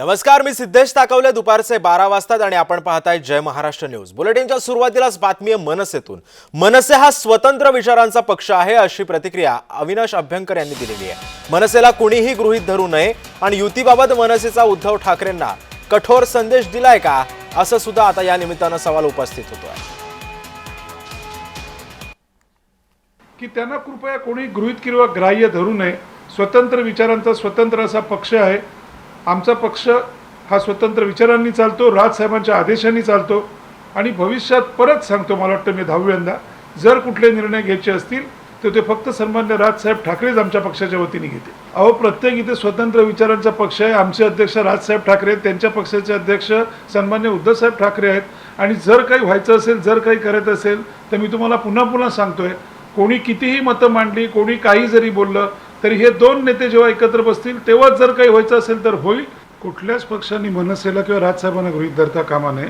नमस्कार मी सिद्धेश ताकवले. दुपारचे बारा वाजतात आणि आपण पाहताय जय महाराष्ट्र न्यूज. बुलेटिनच्या सुरुवातीलाच बातमी आहे मनसेतून. मनसे हा स्वतंत्र विचारांचा पक्ष आहे अशी प्रतिक्रिया अविनाश अभ्यंकर यांनी दिलेली आहे. मनसेला कुणीही गृहीत धरू नये आणि युतीबाबत मनसेचा उद्धव ठाकरेंना कठोर संदेश दिलाय का असं सुद्धा आता या निमित्तानं सवाल उपस्थित होतोय. की त्यांना कृपया कोणी गृहीत किंवा ग्राह्य धरू नये. स्वतंत्र विचारांचा स्वतंत्र असा पक्ष आहे. आमचा पक्ष हा स्वतंत्र विचारांनी चालतो राजसाहेबांच्या आदेशांनी चालतो आणि भविष्यात परत सांगतो मला वाटतं मी दहाव्यांदा. जर कुठले निर्णय घ्यायचे असतील तर ते फक्त सन्मान्य राजसाहेब ठाकरेच आमच्या पक्षाच्या वतीने घेते अहो प्रत्येक इथे स्वतंत्र विचारांचा पक्ष आहे. आमचे अध्यक्ष राजसाहेब ठाकरे आहेत त्यांच्या पक्षाचे अध्यक्ष सन्मान्य उद्धवसाहेब ठाकरे आहेत. आणि जर काही व्हायचं असेल जर काही करायचं असेल तर मी तुम्हाला पुन्हा पुन्हा सांगतोय कोणी कितीही मतं मांडली कोणी काही जरी बोललं तरी हे दोन नेते जेव्हा एकत्र बसतील तेव्हाच जर काही व्हायचं असेल तर होईल. कुठल्याच पक्षाने मनसेला किंवा राजसाहेबांना गृहित धरता कामा नये.